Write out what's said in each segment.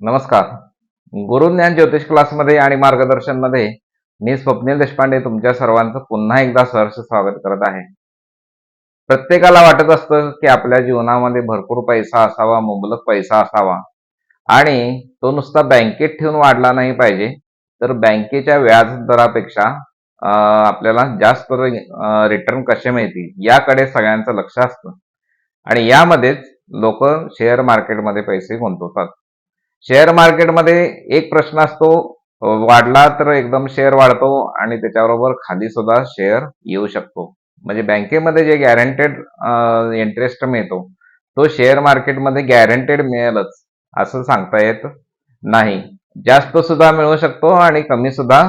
नमस्कार. गुरुज्ञान ज्योतिष क्लासमध्ये आणि मार्गदर्शनमध्ये मी स्वप्नील देशपांडे तुमच्या सर्वांचं पुन्हा एकदा सहर्ष स्वागत करत आहे. प्रत्येकाला वाटत असतं की आपल्या जीवनामध्ये भरपूर पैसा असावा मुबलक पैसा असावा. आणि तो नुसता बँकेत ठेवून वाढला नाही पाहिजे तर बँकेच्या व्याज दरापेक्षा आपल्याला जास्त रिटर्न कसे मिळतील याकडे सगळ्यांचं लक्ष असतं. आणि यामध्येच लोक शेअर मार्केटमध्ये पैसे गुंतवतात. शेअर मार्केटमध्ये एक प्रश्न असतो वाढला तर एकदम शेअर वाढतो आणि त्याच्याबरोबर खाली सुद्धा शेअर येऊ शकतो. म्हणजे बँकेमध्ये जे गॅरंटेड इंटरेस्ट मिळतो तो शेअर मार्केटमध्ये गॅरंटेड मिळेलच असं सांगता येत नाही. जास्त सुद्धा मिळू शकतो आणि कमी सुद्धा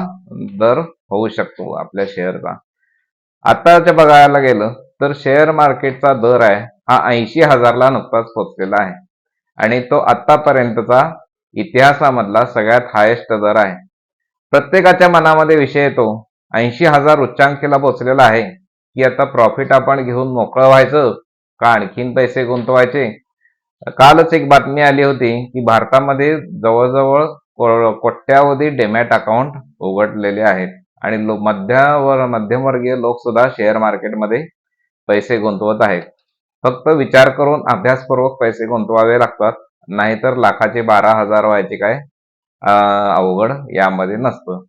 दर होऊ शकतो आपल्या शेअरचा. आताच्या बघायला गेलं तर शेअर मार्केटचा दर आहे हा ऐंशी हजारला नुकताच पोचलेला आहे. आणि तो आतापर्यंतचा इतिहासामधला सगळ्यात हायेस्ट दर आहे. प्रत्येकाच्या मनामध्ये विषय येतो ऐंशी हजार उच्चांकीला पोचलेला आहे की आता प्रॉफिट आपण घेऊन मोकळं व्हायचं का आणखीन पैसे गुंतवायचे? कालच एक बातमी आली होती की भारतामध्ये जवळजवळ कोट्यावधी डेमॅट अकाउंट उघडलेले आहेत. आणि लो मध्यावर मध्यमवर्गीय लोक सुद्धा शेअर मार्केटमध्ये पैसे गुंतवत आहेत. फक्त विचार करून अभ्यासपूर्वक पैसे गुंतवावे लागतात. नाहीतर लाखाचे बारा हजार व्हायचे काय? अवघड यामध्ये नसतं.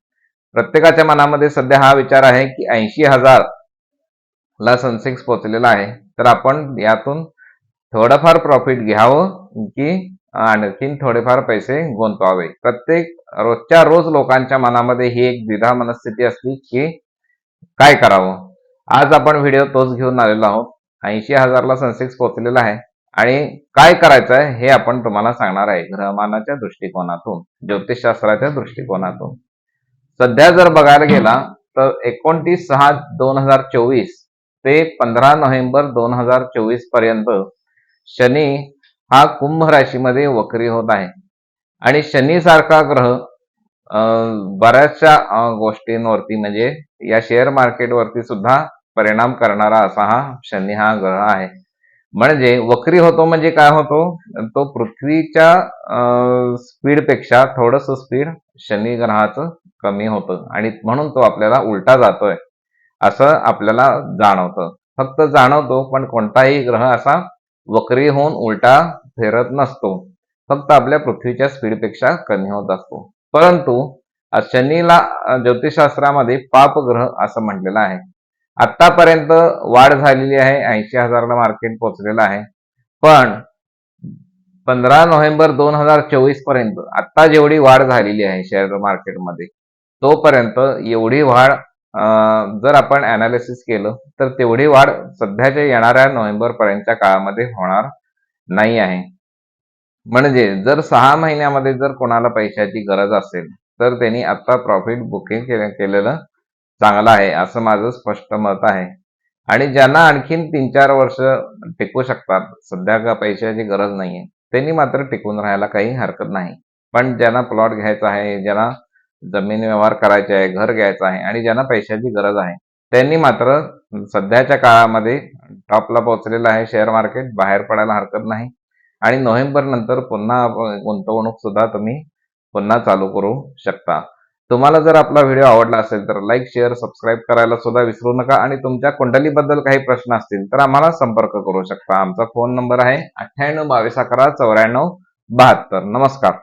प्रत्येकाच्या मनामध्ये सध्या हा विचार आहे की ऐंशी हजार ला सनसेक्स पोचलेला आहे. तर आपण यातून थोडंफार प्रॉफिट घ्यावं की आणखीन थोडेफार पैसे गुंतवावे. प्रत्येक रोजच्या रोज लोकांच्या मनामध्ये ही एक द्विधा मनस्थिती असली की काय करावं? आज आपण व्हिडिओ तोच घेऊन आलेलो आहोत. ऐंशी हजारला सनसेक्स पोहोचलेला आहे. आणि काय करायचं आहे हे आपण तुम्हाला सांगणार आहे ग्रहमानाच्या दृष्टिकोनातून ज्योतिषशास्त्राच्या दृष्टिकोनातून. सध्या जर बघायला गेला तर एकोणतीस सहा दोन हजार चोवीस ते पंधरा नोव्हेंबर दोन हजार चोवीसपर्यंत शनी हा कुंभ राशीमध्ये वक्री होत आहे. आणि शनी सारखा ग्रह अं, बऱ्याचशा गोष्टींवरती म्हणजे या शेअर मार्केटवरती सुद्धा परिणाम करणारा असा हा शनी हा ग्रह आहे. म्हणजे वक्री होतो म्हणजे काय होतो? तो पृथ्वीच्या स्पीडपेक्षा थोडस स्पीड शनी ग्रहाचं कमी होतं आणि म्हणून तो आपल्याला उलटा जातोय असं आपल्याला जाणवतं. फक्त जाणवतो पण कोणताही ग्रह असा वक्री होऊन उलटा फिरत नसतो. फक्त आपल्या पृथ्वीच्या स्पीडपेक्षा कमी होत असतो. परंतु शनीला ज्योतिषशास्त्रामध्ये ज्योतिषशास्त्रामध्ये पापग्रह असं म्हटलेलं आहे. आतापर्यंत वाढ झालेली आहे ऐंशी हजारला मार्केट पोहोचलेलं आहे. पण पंधरा नोव्हेंबर दोन हजार चोवीसपर्यंत आता जेवढी वाढ झालेली आहे शेअर मार्केटमध्ये तोपर्यंत एवढी वाढ जर आपण अनालिसिस केलं तर तेवढी वाढ सध्याच्या येणाऱ्या नोव्हेंबर पर्यंतच्या काळामध्ये होणार नाही आहे. म्हणजे जर सहा महिन्यामध्ये जर कोणाला पैशाची गरज असेल तर त्यांनी आता प्रॉफिट बुकिंग केलेलं चांगलं आहे असं माझं स्पष्ट मत आहे. आणि ज्यांना आणखीन तीन चार वर्ष टिकू शकतात सध्या का पैशाची गरज नाहीये त्यांनी मात्र टिकून राहायला काही हरकत नाही. पण ज्यांना प्लॉट घ्यायचा आहे ज्यांना जमीन व्यवहार करायचे आहे घर घ्यायचं आहे आणि ज्यांना पैशाची गरज आहे त्यांनी मात्र सध्याच्या काळामध्ये टॉपला पोहोचलेलं आहे शेअर मार्केट बाहेर पडायला हरकत नाही. आणि नोव्हेंबर नंतर पुन्हा गुंतवणूक सुद्धा तुम्ही पुन्हा चालू करू शकता. तुम्हाला जर आपला व्हिडिओ आवडला असेल तर लाईक शेअर सबस्क्राईब करायला सुद्धा विसरू नका. आणि तुमच्या कुंडलीबद्दल काही प्रश्न असतील तर आम्हाला संपर्क करू शकता. आमचा फोन नंबर आहे अठ्ठ्याण्णव बावीस अकरा चौऱ्याण्णव बहात्तर. नमस्कार.